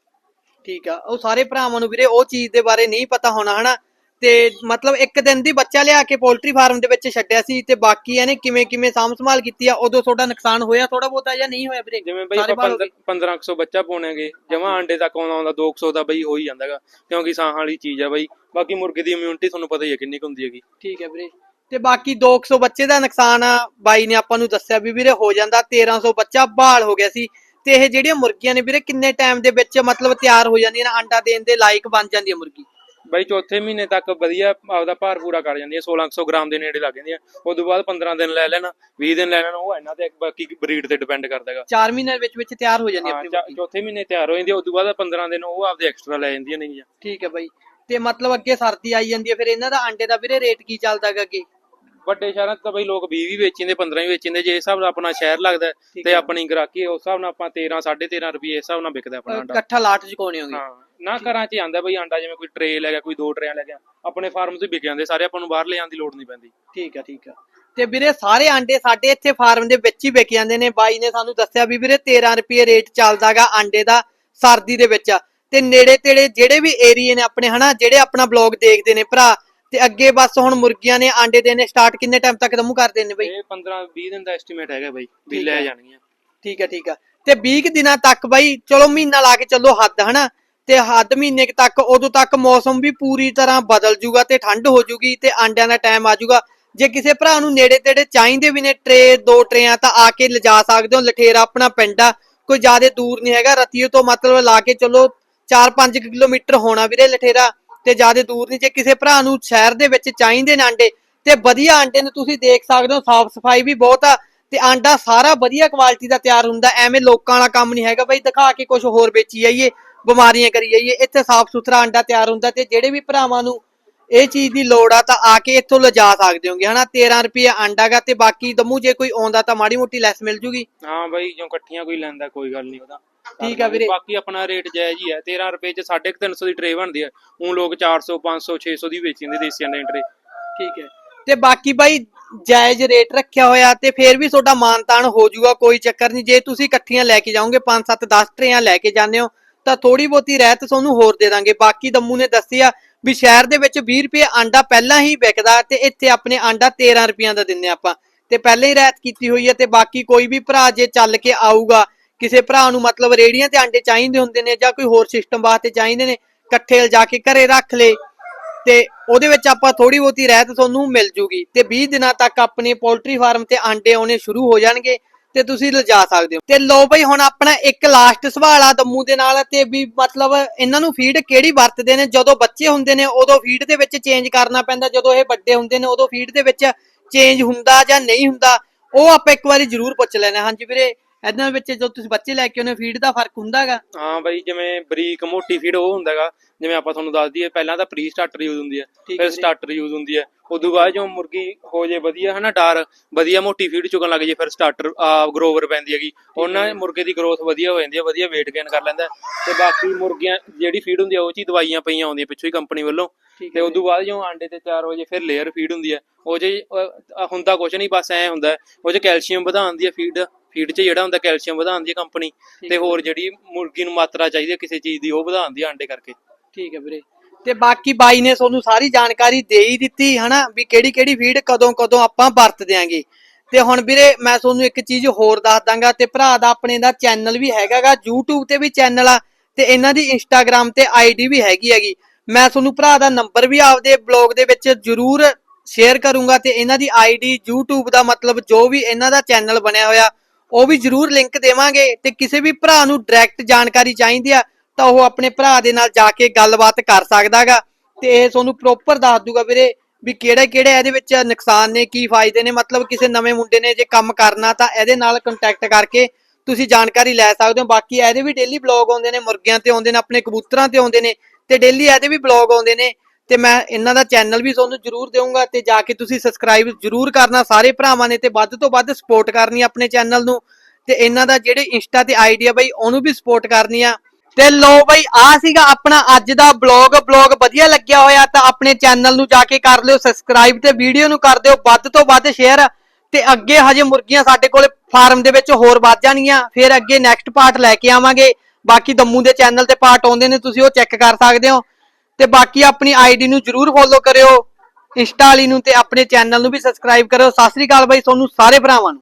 ਠੀਕ ਆ। ਉਹ ਸਾਰੇ ਭਰਾਵਾਂ ਨੂੰ ਵੀਰੇ ਉਹ ਚੀਜ਼ ਦੇ ਬਾਰੇ ਨਹੀਂ ਪਤਾ ਹੋਣਾ ਹਨਾ? ਤੇ ਮਤਲਬ ਇੱਕ ਦਿਨ ਦੀ ਬੱਚਾ ਲਿਆ ਕੇ ਪੋਲਟਰੀ ਫਾਰਮ ਦੇ ਵਿੱਚ ਛੱਡਿਆ ਸੀ ਤੇ ਬਾਕੀ ਇਹਨੇ ਕਿਵੇਂ ਕਿਵੇਂ ਸਾਂਭ ਸੰਭਾਲ ਕੀਤੀ ਆ ਉਦੋਂ ਤੁਹਾਡਾ ਨੁਕਸਾਨ ਹੋਇਆ ਥੋੜਾ ਬਹੁਤਾ ਜਾਂ ਨਹੀਂ ਹੋਇਆ ਵੀਰੇ? ਜਿਵੇਂ ਬਈ ਆਪਾਂ ਬਾਹਰ ਹੋ 1500 ਬੱਚਾ ਪਾਉਣਾਗੇ ਜਮਾ ਆਂਡੇ ਤੱਕ ਆਉਂਦਾ ਆਉਂਦਾ 200 ਦਾ ਬਈ ਹੋ ਹੀ ਜਾਂਦਾਗਾ ਕਿਉਂਕਿ ਸਾਹਾਂ ਵਾਲੀ ਚੀਜ਼ ਆ ਬਈ। ਬਾਕੀ ਮੁਰਗੇ ਦੀ ਇਮਿਊਨਿਟੀ ਤੁਹਾਨੂੰ ਪਤਾ ਹੀ ਹੈ ਕਿੰਨੀ ਕੁ ਹੁੰਦੀ ਹੈਗੀ। ਠੀਕ ਹੈ ਵੀਰੇ। ਤੇ ਬਾਕੀ 200 ਬੱਚੇ ਦਾ ਨੁਕਸਾਨ ਆ ਬਾਈ ਨੇ ਆਪਾਂ ਨੂੰ ਦੱਸਿਆ ਵੀ ਵੀਰੇ ਹੋ ਜਾਂਦਾ 1300 ਬੱਚਾ ਬਹਾਲ ਹੋ ਗਿਆ ਸੀ। ਤੇ ਇਹ ਜਿਹੜੀਆਂ ਮੁਰਗੀਆਂ ਨੇ ਵੀਰੇ ਕਿੰਨੇ ਟਾਈਮ ਦੇ ਵਿੱਚ ਮਤਲਬ ਤਿਆਰ ਹੋ ਜਾਂਦੀਆਂ ਨੇ ਅੰਡਾ ਦੇਣ ਦੇ ਲਾਇਕ ਬਣ ਜਾਂਦੀ ਹੈ ਮੁਰਗੀ? ਬਈ ਚੌਥੇ ਮਹੀਨੇ ਤੱਕ ਵਧੀਆ ਆਪਦਾ ਭਾਰ ਪੂਰਾ ਕਰ ਜਾਂਦੀ ਹੈ 1600 ਗ੍ਰਾਮ ਦੇ ਨੇੜੇ ਲੱਗ ਜਾਂਦੀ ਹੈ ਉਸ ਤੋਂ ਬਾਅਦ 15 ਦਿਨ ਲੈ ਲੈਣ 20 ਦਿਨ ਲੈ ਲੈਣ ਉਹ ਇਹਨਾਂ ਤੇ ਬਾਕੀ ਬਰੀਡ ਤੇ ਡਿਪੈਂਡ ਕਰਦਾ ਹੈਗਾ। 4 ਮਹੀਨਿਆਂ ਵਿੱਚ ਵਿੱਚ ਤਿਆਰ ਹੋ ਜਾਂਦੀ ਹੈ ਆਪਣੀ ਚੌਥੇ ਮਹੀਨੇ ਤਿਆਰ ਹੋ ਜਾਂਦੀ ਹੈ ਉਸ ਤੋਂ ਬਾਅਦ 15 ਦਿਨ ਉਹ ਆਪਦੇ ਐਕਸਟਰਾ ਲੈ ਜਾਂਦੀਆਂ ਨੇਗੀਆਂ। ਠੀਕ ਹੈ ਬਾਈ। ਤੇ ਮਤਲਬ ਅੱਗੇ ਸਰਦੀ ਆਈ ਜਾਂਦੀ ਹੈ ਫਿਰ ਇਹਨਾਂ ਦਾ ਅੰਡੇ ਦਾ ਵੀਰੇ ਰੇਟ ਕੀ ਚੱਲਦਾ ਗਾ ਅੱਗੇ? ਵੱਡੇ ਸ਼ਹਿਰਾਂ 'ਚ ਤਾਂ ਬਈ ਲੋਕ 20 ਵੀ ਵੇਚੀਂਦੇ 15 ਵੀ ਵੇਚੀਂਦੇ ਜੇ ਇਸ ਹਿਸਾਬ ਨਾਲ ਆਪਣਾ ਸ਼ਹਿਰ ਲੱਗਦਾ ਹੈ ਤੇ। ਆਪਣੀ ਗ੍ਰਾਹਕੀ ਉਸ ਹਿਸਾਬ ਨਾਲ ਆਪਾਂ 13 13.5 ਰੁਪਏ ਇਸ ਹਿਸਾਬ ਨਾਲ ਵਿਕਦਾ ਆਪਣਾ ਅੰਡਾ ਇਕੱਠਾ ਲਾਟ ਚੁਕਾਉਣੇ ਹੋਗੇ। ਹਾਂ ਨਾ ਘਰਾਂ 'ਚ ਆਂਦਾ ਬਈ ਆਂਡਾ ਜਿਵੇਂ ਕੋਈ ਟਰੇ ਲੈ ਗਿਆ ਕੋਈ ਦੋ ਟਰੇਆਂ ਲੈ ਗਿਆ ਆਪਣੇ ਫਾਰਮ 'ਚ ਵਿਕ ਜਾਂਦੇ ਸਾਰੇ ਆਪਾਂ ਨੂੰ ਬਾਹਰ ਲੈ ਜਾਣ ਦੀ ਲੋੜ ਨਹੀਂ ਪੈਂਦੀ। ਠੀਕ ਆ ਠੀਕ ਆ ਤੇ ਵੀਰੇ ਸਾਰੇ ਆਂਡੇ ਸਾਡੇ ਇੱਥੇ ਫਾਰਮ ਦੇ ਵਿੱਚ ਹੀ ਵਿਕ ਜਾਂਦੇ ਨੇ। ਬਾਈ ਨੇ ਸਾਨੂੰ ਦੱਸਿਆ ਵੀ ਵੀਰੇ 13 ਰੁਪਏ ਰੇਟ ਚੱਲਦਾਗਾ ਆਂਡੇ ਦਾ ਸਰਦੀ ਦੇ ਵਿੱਚ। ਤੇ ਨੇੜੇ ਤੇੜੇ ਜਿਹੜੇ ਵੀ ਏਰੀਏ ਨੇ ਆਪਣੇ ਹਨਾ ਜਿਹੜੇ ਆਪਣਾ ਬਲੌਗ ਦੇਖਦੇ ਨੇ ਭਰਾ ਤੇ ਅੱਗੇ ਬਸ ਹੁਣ ਮੁਰਗੀਆਂ ਨੇ ਆਂਡੇ ਦੇਣੇ ਸਟਾਰਟ ਕਿੰਨੇ ਟਾਈਮ ਤੱਕ ਦਮੂ ਕਰਦੇ ਨੇ ਬਈ? ਇਹ 15 20 ਦਿਨ ਦਾ ਐਸਟੀਮੇਟ ਹੈਗਾ ਬਈ ਵੀ ਠੀਕ ਲੈ ਹੈ। ਜਾਣਗੀਆਂ। ਠੀਕ ਆ ਠੀਕ ਆ ਤੇ 20 ਕੁ ਦਿਨਾਂ ਤੱਕ ਬਾਈ ਚਲੋ ਮਹੀਨਾ ਲਾ ਕੇ ਚੱਲੋ ਹੱਦ ਹਨਾ? ਤੇ ਹੱਦ ਮਹੀਨੇ ਕੁ ਤੱਕ ਉਦੋਂ ਤੱਕ ਮੌਸਮ ਵੀ ਪੂਰੀ ਤਰ੍ਹਾਂ ਬਦਲ ਜੂਗਾ ਤੇ ਠੰਡ ਹੋ ਜੂਗੀ ਤੇ ਆਂਡਿਆਂ ਦਾ ਟਾਈਮ ਆ ਜੂਗਾ। ਜੇ ਕਿਸੇ ਭਰਾ ਨੂੰ ਨੇੜੇ ਤੇੜੇ ਚਾਹੀਦੇ ਵੀ ਨੇ ਟਰੇ ਦੋ ਟਰੇਆਂ ਤਾਂ ਆ ਕੇ ਲਿਜਾ ਸਕਦੇ ਹੋ। ਲਠੇਰਾ ਆਪਣਾ ਪਿੰਡ ਆ ਕੋਈ ਜ਼ਿਆਦਾ ਦੂਰ ਨਹੀਂ ਹੈਗਾ। ਰਤੀਓ ਤੋਂ ਮਤਲਬ ਲਾ ਕੇ ਚੱਲੋ 4-5 ਕਿਲੋਮੀਟਰ ਹੋਣਾ ਵੀਰੇ ਲਠੇਰਾ। ਤੇ ਜ਼ਿਆਦਾ ਦੂਰ ਨਹੀਂ। ਜੇ ਕਿਸੇ ਭਰਾ ਨੂੰ ਸ਼ਹਿਰ ਦੇ ਵਿੱਚ ਚਾਹੀਦੇ ਨੇ ਆਂਡੇ, ਤੇ ਵਧੀਆ ਆਂਡੇ ਨੇ ਤੁਸੀਂ ਦੇਖ ਸਕਦੇ ਹੋ, ਸਾਫ਼ ਸਫ਼ਾਈ ਵੀ ਬਹੁਤ ਆ, ਤੇ ਆਂਡਾ ਸਾਰਾ ਵਧੀਆ ਕੁਆਲਿਟੀ ਦਾ ਤਿਆਰ ਹੁੰਦਾ, ਐਵੇਂ ਲੋਕਾਂ ਵਾਲਾ ਕੰਮ ਨਹੀਂ ਹੈਗਾ। ਬਈ ਦਿਖਾ ਕੇ ਕੁਝ ਹੋਰ ਵੇਚੀ ਜਾਈਏ, ਬਿਮਾਰੀਆਂ ਕਰੀ ਜਾਈਏ, ਇੱਥੇ ਸਾਫ਼ ਸੁਥਰਾ ਆਂਡਾ ਤਿਆਰ ਹੁੰਦਾ ਤੇ ਜਿਹੜੇ ਵੀ ਭਰਾਵਾਂ ਨੂੰ ਇਹ ਚੀਜ਼ ਦੀ ਲੋੜ ਆ, ਤਾਂ ਆ ਕੇ ਇੱਥੋਂ ਲਿਜਾ ਸਕਦੇ ਹੋਗੇ, ਹਨਾ? 13 ਰੁਪਏ ਆਂਡਾ ਗਾ ਤੇ ਬਾਕੀ ਦਮੂ ਜੇ ਕੋਈ ਆਉਂਦਾ ਤਾਂ ਮਾੜੀ ਮੋਟੀ ਲੈਸ ਮਿਲ ਜੂਗੀ। ਹਾਂ ਬਈ ਜੋ ਇਕੱਠੀਆਂ ਕੋਈ ਲੈਂਦਾ, ਕੋਈ ਗੱਲ ਨਹੀਂ ਉਹਦਾ। ਠੀਕ ਆ ਵੀਰੇ। ਬਾਕੀ ਆਪਣਾ ਰੇਟ ਜਾਇਜ਼ ਹੀ ਹੈ 13 ਰੁਪਏ 'ਚ 350 ਦੀ ਟਰੇ ਬਣਦੀ ਹੈ ਉਹ ਲੋਕ 400 500 600 ਦੀ ਵੇਚੀਂਦੇ ਦੇਸੀ ਅੰਡੇ ਟਰੇ ਠੀਕ ਹੈ। ਤੇ ਬਾਕੀ ਬਾਈ ਜਾਇਜ਼ ਰੇਟ ਰੱਖਿਆ ਹੋਇਆ ਤੇ ਫੇਰ ਵੀ ਤੁਹਾਡਾ ਮਾਨਤਾਨ ਹੋ ਜਾਊਗਾ ਕੋਈ ਚੱਕਰ ਨਹੀਂ। ਜੇ ਤੁਸੀਂ ਇਕੱਠੀਆਂ ਲੈ ਕੇ ਜਾਓਗੇ 5 7 10 ਟਰੇਆਂ ਲੈ ਕੇ ਜਾਂਦੇ ਹੋ ਤਾਂ ਥੋੜੀ ਬਹੁਤੀ ਰਹਿਤ ਤੁਹਾਨੂੰ ਹੋਰ ਦੇ ਦਾਂਗੇ। ਬਾਕੀ ਦਮੂ ਨੇ ਦੱਸਿਆ ਵੀ ਸ਼ਹਿਰ ਦੇ ਵਿੱਚ 20 ਰੁਪਏ ਆਂਡਾ ਪਹਿਲਾਂ ਹੀ ਵਿਕਦਾ ਤੇ ਇੱਥੇ ਆਪਣੇ ਆਂਡਾ 13 ਰੁਪਈਆਂ ਦਾ ਦਿੰਨੇ ਆਪਾਂ। ਤੇ ਪਹਿਲਾਂ ਹੀ ਰਹਿਤ ਕੀਤੀ ਹੋਈ ਹੈ ਤੇ ਬਾਕੀ ਕੋਈ ਵੀ ਭਰਾ ਜੇ ਚੱਲ ਕੇ ਆਊਗਾ ਕਿਸੇ ਭਰਾ ਨੂੰ ਮਤਲਬ ਰੇੜੀਆਂ ਤੇ ਆਂਡੇ ਚਾਹੀਦੇ ਹੁੰਦੇ ਨੇ ਜਾਂ ਕੋਈ ਹੋਰ ਸਿਸਟਮ ਵਾਸਤੇ ਚਾਹੀਦੇ ਨੇ, ਇਕੱਠੇ ਲਿਜਾ ਕੇ ਘਰੇ ਰੱਖ ਲੇ ਤੇ ਉਹਦੇ ਵਿੱਚ ਆਪਾਂ ਥੋੜੀ ਬਹੁਤੀ ਰਹਿਤ ਤੁਹਾਨੂੰ ਮਿਲ ਜੂਗੀ ਤੇ 20 ਦਿਨਾਂ ਤੱਕ ਆਪਣੇ ਪੋਲਟਰੀ ਫਾਰਮ ਤੇ ਆਂਡੇ ਆਉਣੇ ਸ਼ੁਰੂ ਹੋ ਜਾਣਗੇ ਤੇ ਤੁਸੀਂ ਲਿਜਾ ਸਕਦੇ ਹੋ। ਤੇ ਲੋ ਬਈ ਹੁਣ ਆਪਣਾ ਇੱਕ ਲਾਸਟ ਸਵਾਲ ਆ ਦਮੂ ਦੇ ਨਾਲ ਤੇ ਵੀ ਮਤਲਬ ਇਹਨਾਂ ਨੂੰ ਫੀਡ ਕਿਹੜੀ ਵਰਤਦੇ ਨੇ? ਜਦੋਂ ਬੱਚੇ ਹੁੰਦੇ ਨੇ ਉਦੋਂ ਫੀਡ ਦੇ ਵਿੱਚ ਚੇਂਜ ਕਰਨਾ ਪੈਂਦਾ, ਜਦੋਂ ਇਹ ਵੱਡੇ ਹੁੰਦੇ ਨੇ ਉਦੋਂ ਫੀਡ ਦੇ ਵਿੱਚ ਚੇਂਜ ਹੁੰਦਾ ਜਾਂ ਨਹੀਂ ਹੁੰਦਾ, ਉਹ ਆਪਾਂ ਇੱਕ ਵਾਰੀ ਜ਼ਰੂਰ ਪੁੱਛ ਲੈਣਾ ਹਾਂਜੀ ਵੀਰੇ ਇਹਨਾਂ ਵਿੱਚ ਜਦੋਂ ਤੁਸੀਂ ਬੱਚੇ ਲੈ ਕੇ ਆਉਂਦੇ ਫੀਡ ਦਾ ਫ਼ਰਕ ਹੁੰਦਾਗਾ? ਹਾਂ ਬਈ ਜਿਵੇਂ ਬਰੀਕ ਮੋਟੀ ਫੀਡ ਉਹ ਹੁੰਦਾਗਾ ਜਿਵੇਂ ਆਪਾਂ ਤੁਹਾਨੂੰ ਦੱਸ ਦਈਏ ਪਹਿਲਾਂ ਤਾਂ ਪ੍ਰੀ ਸਟਾਰਟਰ ਯੂਜ਼ ਹੁੰਦੀ ਹੈ ਫਿਰ ਜੀ। ਸਟਾਰਟਰ ਯੂਜ਼ ਹੁੰਦੀ ਹੈ ਉਦੋਂ ਬਾਅਦ ਜੋ ਮੁਰਗੀ ਹੋ ਜੇ ਵਧੀਆ ਹਨਾ ਡਾਰ ਵਧੀਆ ਮੋਟੀ ਫੀਡ ਚੁਗਣ ਲੱਗ ਜੇ ਫਿਰ ਸਟਾਰਟਰ ਗਰੋਵਰ ਪੈਂਦੀ ਹੈਗੀ। ਉਹਨਾਂ ਮੁਰਗੇ ਦੀ ਗਰੋਥ ਵਧੀਆ ਹੋ ਜਾਂਦੀ ਹੈ ਵਧੀਆ weight gain ਕਰ ਲੈਂਦਾ। ਤੇ ਬਾਕੀ ਮੁਰਗੀਆਂ ਜਿਹੜੀ ਫੀਡ ਹੁੰਦੀ ਹੈ ਉਹ ਚ ਦਵਾਈਆਂ ਪਈਆਂ ਆਉਂਦੀਆਂ ਪਿੱਛੋਂ ਹੀ ਕੰਪਨੀ ਵੱਲੋਂ। ਤੇ ਉਦੋਂ ਬਾਅਦ ਜੋ ਆਂਡੇ ਤੇ ਤਿਆਰ ਹੋ ਜੇ ਫਿਰ ਲੇਅਰ ਫੀਡ ਹੁੰਦੀ ਹੈ ਉਹ ਜੇ ਹੁੰਦਾ ਕੁਝ ਨਹੀਂ ਬਸ ਐ ਹੁੰਦਾ ਉਹ ਚ ਕੈਲਸ਼ੀਅਮ ਵਧਾਉਣ ਦੀ ਫੀਡ ਫੀਡ ਚ ਜਿਹੜਾ ਹੁੰਦਾ ਕੈਲਸ਼ੀਅਮ ਵਧਾਉਣ ਦੀ ਕੰਪਨੀ ਤੇ ਹੋਰ ਜਿਹੜੀ ਮੁਰਗੀ ਨੂੰ ਮਾਤਰਾ ਚਾਹੀਦੀ ਹੈ ਕਿਸੇ ਚੀਜ਼ ਦੀ ਉਹ ਵਧਾਉਣ ਦੀ ਆਂਡੇ ਕਰਕੇ। ਠੀਕ ਹੈ ਵੀਰੇ। ਤੇ ਬਾਕੀ ਬਾਈ ਨੇ ਤੁਹਾਨੂੰ ਸਾਰੀ ਜਾਣਕਾਰੀ ਦੇ ਹੀ ਦਿੱਤੀ ਹਨਾ ਵੀ ਕਿਹੜੀ ਕਿਹੜੀ ਫੀਡ ਕਦੋਂ ਕਦੋਂ ਆਪਾਂ ਵਰਤ ਦਿਆਂਗੇ। ਤੇ ਹੁਣ ਵੀਰੇ ਮੈਂ ਤੁਹਾਨੂੰ ਇੱਕ ਚੀਜ਼ ਹੋਰ ਦੱਸ ਦਾਂਗਾ ਤੇ ਭਰਾ ਦਾ ਆਪਣੇ ਦਾ ਚੈਨਲ ਵੀ ਹੈਗਾਗਾ YouTube ਤੇ ਵੀ ਚੈਨਲ ਆ ਤੇ ਇਹਨਾਂ ਦੀ Instagram ਤੇ ਆਈਡੀ ਵੀ ਹੈਗੀ ਹੈਗੀ। ਮੈਂ ਤੁਹਾਨੂੰ ਭਰਾ ਦਾ ਨੰਬਰ ਵੀ ਆਪਦੇ ਬਲੌਗ ਦੇ ਵਿੱਚ ਜ਼ਰੂਰ ਸ਼ੇਅਰ ਕਰੂੰਗਾ ਤੇ ਇਹਨਾਂ ਦੀ ਆਈਡੀ YouTube ਦਾ ਮਤਲਬ ਜੋ ਵੀ ਇਹਨਾਂ ਦਾ ਚੈਨਲ ਬਣਿਆ ਹੋਇਆ ਉਹ ਵੀ ਜ਼ਰੂਰ ਲਿੰਕ ਦੇਵਾਂਗੇ ਤੇ ਕਿਸੇ ਵੀ ਭਰਾ ਨੂੰ ਡਾਇਰੈਕਟ ਜਾਣਕਾਰੀ ਚਾਹੀਦੀ ਆ, ਤਾਂ ਉਹ ਆਪਣੇ ਭਰਾ ਦੇ ਨਾਲ ਜਾ ਕੇ ਗੱਲਬਾਤ ਕਰ ਸਕਦਾਗਾ ਤੇ ਇਹ ਤੁਹਾਨੂੰ ਪ੍ਰੋਪਰ ਦੱਸ ਦੂਗਾ ਵੀਰੇ ਵੀ ਕਿਹੜੇ ਕਿਹੜੇ ਇਹਦੇ ਵਿੱਚ ਨੁਕਸਾਨ ਨੇ, ਕੀ ਫਾਇਦੇ ਨੇ, ਮਤਲਬ ਕਿਸੇ ਨਵੇਂ ਮੁੰਡੇ ਨੇ ਜੇ ਕੰਮ ਕਰਨਾ ਤਾਂ ਇਹਦੇ ਨਾਲ ਕੰਟੈਕਟ ਕਰਕੇ ਤੁਸੀਂ ਜਾਣਕਾਰੀ ਲੈ ਸਕਦੇ ਹੋ। ਬਾਕੀ ਇਹਦੇ ਵੀ ਡੇਲੀ ਬਲੌਗ ਆਉਂਦੇ ਨੇ, ਮੁਰਗਿਆਂ ਤੇ ਆਉਂਦੇ ਨੇ, ਆਪਣੇ ਕਬੂਤਰਾਂ ਤੇ ਆਉਂਦੇ ਨੇ ਤੇ ਡੇਲੀ ਇਹਦੇ ਵੀ ਬਲੌਗ ਆਉਂਦੇ ਨੇ। ਤੇ ਮੈਂ ਇਹਨਾਂ ਦਾ ਚੈਨਲ ਵੀ ਤੁਹਾਨੂੰ ਜਰੂਰ ਦੇਵਾਂਗਾ ਤੇ ਜਾ ਕੇ ਤੁਸੀਂ ਸਬਸਕ੍ਰਾਈਬ ਜਰੂਰ ਕਰਨਾ ਸਾਰੇ ਭਰਾਵਾਂ ਨੇ ਤੇ ਵੱਧ ਤੋਂ ਵੱਧ ਸਪੋਰਟ ਕਰਨੀ ਆਪਣੇ ਚੈਨਲ ਨੂੰ। ਤੇ ਇਹਨਾਂ ਦਾ ਜਿਹੜੇ ਇੰਸਟਾ ਤੇ ਆਈਡੀਆ ਬਈ, ਉਹਨੂੰ ਵੀ ਸਪੋਰਟ ਕਰਨੀ ਆ। ਤੇ ਲੋ ਬਈ ਆ ਸੀਗਾ ਆਪਣਾ ਅੱਜ ਦਾ ਬਲੌਗ ਬਲੌਗ ਵਧੀਆ ਲੱਗਿਆ ਹੋਇਆ ਤਾਂ ਆਪਣੇ ਚੈਨਲ ਨੂੰ ਜਾ ਕੇ ਕਰ ਲਿਓ ਸਬਸਕ੍ਰਾਈਬ ਤੇ ਵੀਡੀਓ ਨੂੰ ਕਰ ਦਿਓ, ਵੱਧ ਤੋਂ ਵੱਧ ਸ਼ੇਅਰ ਤੇ ਅੱਗੇ ਹਜੇ ਮੁਰਗੀਆਂ ਸਾਡੇ ਕੋਲੇ ਫਾਰਮ ਦੇ ਵਿੱਚ ਹੋਰ ਵੱਧ ਜਾਣਗੀਆਂ। ਫਿਰ ਅੱਗੇ ਨੈਕਸਟ ਪਾਰਟ ਲੈ ਕੇ ਆਵਾਂਗੇ। ਬਾਕੀ ਦਮੂ ਦੇ ਚੈਨਲ ਤੇ ਪਾਰਟ ਆਉਂਦੇ ਨੇ, ਤੁਸੀਂ ਉਹ ਚੈੱਕ ਕਰ ਸਕਦੇ ਹੋ। ਤੇ ਬਾਕੀ ਆਪਣੀ ਆਈਡੀ ਨੂੰ ਜਰੂਰ ਫੋਲੋ ਕਰਿਓ, ਇੰਸਟਾ ਵਾਲੀ ਨੂੰ ਤੇ ਆਪਣੇ ਚੈਨਲ ਨੂੰ ਵੀ ਸਬਸਕ੍ਰਾਈਬ ਕਰਿਓ। ਸਤਿ ਸ੍ਰੀ ਅਕਾਲ ਬਾਈ, ਤੁਹਾਨੂੰ ਸਾਰੇ ਭਰਾਵਾਂ ਨੂੰ।